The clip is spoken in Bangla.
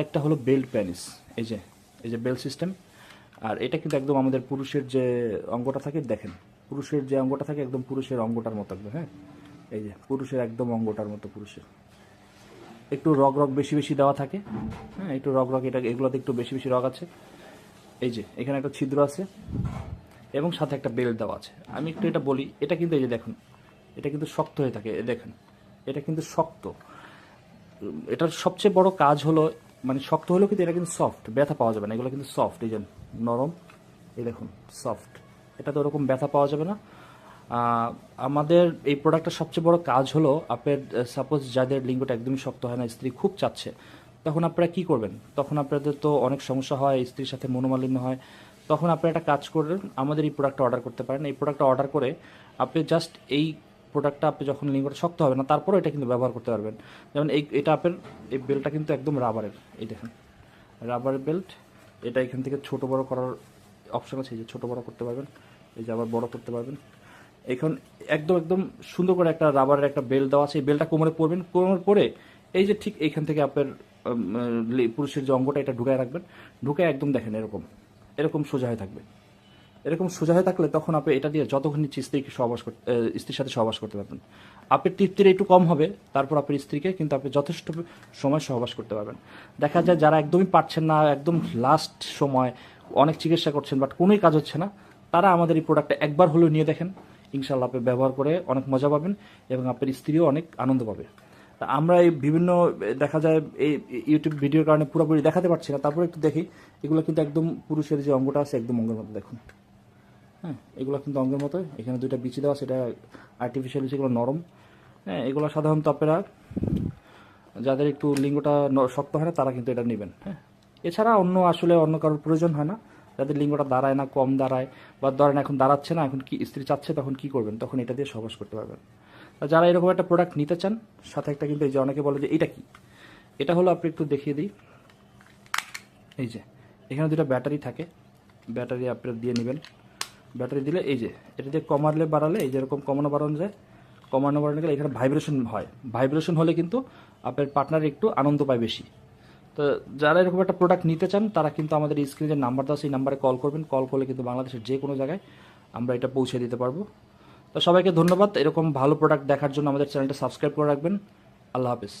একটা হলো বেল্ট প্যানিস এই যে এই যে বেল্ট সিস্টেম আর এটা কিন্তু একদম আমাদের পুরুষের যে অঙ্গটা থাকে, দেখেন, পুরুষের যে অঙ্গটা থাকে একদম পুরুষের অঙ্গটার মতো একদম হ্যাঁ? এই যে, পুরুষের একদম অঙ্গটার মতো পুরুষের। একটু রগ রগ বেশি বেশি দেওয়া থাকে হ্যাঁ? একটু রগ রগ, এটা, এগুলোতে একটু বেশি বেশি রগ আছে। এই যে, এখানে একটা ছিদ্র আছে এবং সাথে একটা বেল্ট দেওয়া আছে। আমি একটু এটা বলি, এটা কিন্তু এই যে দেখুন, এটা কিন্তু শক্ত হয়ে থাকে দেখেন, এটা কিন্তু শক্ত। এটার সবচেয়ে বড় কাজ হলো মানে শক্ত হলেও কিন্তু এটা কিন্তু সফট ব্যথা পাওয়া যাবে না, এগুলো কিন্তু সফট এই নরম, এই দেখুন সফট এটা তো ওরকম ব্যথা পাওয়া যাবে না। আমাদের এই প্রোডাক্টের সবচেয়ে বড় কাজ হলো আপনার সাপোজ যাদের লিঙ্গটা একদমই শক্ত হয় না, স্ত্রী খুব চাচ্ছে, তখন আপনারা কি করবেন? তখন আপনাদের তো অনেক সমস্যা হয়, স্ত্রীর সাথে মনোমালিন্য হয়, তখন আপনারা একটা কাজ করবেন, আমাদের এই প্রোডাক্টটা অর্ডার করতে পারেন। এই প্রোডাক্টটা অর্ডার করে আপনি জাস্ট এই প্রোডাক্টটা আপনি যখন লিঙ্ক লিঙ্গটা শক্ত হবে না, তারপরেও এটা কিন্তু ব্যবহার করতে পারবেন। যেমন এই, এটা আপনার এই বেল্টটা কিন্তু একদম রাবারের এই দেখেন। রাবারের বেল্ট এটা এখান থেকে ছোট বড় করার অপশন আছে যে ছোট বড় করতে পারবেন, এই যে আবার বড় করতে পারবেন। এখন একদম একদম সুন্দর করে একটা রাবারের একটা বেল্ট দেওয়া আছে, এই বেল্টটা কোমরে পরবেন, কোমরে পরে এই যে ঠিক এইখান থেকে আপনার পুরুষের যে অঙ্গটা, এটা ঢুকায় রাখবেন ঢুকে একদম দেখেন এরকম এরকম সোজা হয়ে থাকবে। এরকম সোজা হয়ে থাকলে তখন আপনি এটা দিয়ে যতক্ষণ স্ত্রীকে সহবাস করতে স্ত্রীর সাথে সহবাস করতে পারবেন। আপনার তৃপ্তির একটু কম হবে, তারপর আপনার স্ত্রীকে কিন্তু আপনি যথেষ্ট সময় সহবাস করতে পারবেন। দেখা যায় যারা একদমই পারছেন না, একদম লাস্ট সময় অনেক চিকিৎসা করছেন বাট কোনোই কাজ হচ্ছে না, তারা আমাদের এই প্রোডাক্টটা একবার হলেও নিয়ে দেখেন। ইনশাল্লাহ আপনি ব্যবহার করে অনেক মজা পাবেন এবং আপনার স্ত্রীও অনেক আনন্দ পাবে। তা আমরা এই বিভিন্ন, দেখা যায় এই ইউটিউব ভিডিওর কারণে পুরোপুরি দেখাতে পারছি না, তারপরে একটু দেখি। এগুলো কিন্তু একদম পুরুষের যে অঙ্গটা আছে, একদম অঙ্গের মতো দেখুন। হ্যাঁ এগুলো কিন্তু অঙ্গের মতো এখানে দুইটা বিচি দেওয়া সেটা আর্টিফিশিয়াল সেগুলো নরম। হ্যাঁ এগুলো সাধারণত আপনারা যাদের একটু লিঙ্গটা শক্ত হয় না, তারা কিন্তু এটা নেবেন। হ্যাঁ এছাড়া অন্য আসলে অন্য কারোর প্রয়োজন হয় না। যাদের লিঙ্গটা দাঁড়ায় না, কম দাঁড়ায় বা ধরেন এখন দাঁড়াচ্ছে না, এখন কি স্ত্রী চাচ্ছে তখন কি করবেন? তখন এটা দিয়ে সহবাস করতে পারবেন। যারা এরকম একটা প্রোডাক্ট নিতে চান, সাথে একটা কিন্তু এই যে অনেকে বলে যে এটা কি? এটা হলো আপনি একটু দেখিয়ে দিই। এই যে, এখানে দুটো ব্যাটারি থাকে। ব্যাটারি আপনারা দিয়ে নেবেন। ব্যাটারি দিলে এই যে, এটা দিয়ে কমালে বাড়ালে, এই যেরকম কমানো বাড়ানো যায়, কমানো বাড়ানো গেলে এখানে ভাইব্রেশন হয়। ভাইব্রেশন হলে কিন্তু আপনার পার্টনার একটু আনন্দ পায় বেশি। তো যারা এরকম একটা প্রোডাক্ট নিতে চান, তারা কিন্তু আমাদের স্ক্রিনে যে নাম্বার দেওয়া সেই নাম্বারে কল করবেন। কল করলে কিন্তু বাংলাদেশের যে কোনো জায়গায় আমরা এটা পৌঁছে দিতে পারব। তো সবাইকে ধন্যবাদ। এরকম ভালো প্রোডাক্ট দেখার জন্য আমাদের চ্যানেলটা সাবস্ক্রাইব করে রাখবেন। আল্লাহ হাফিজ।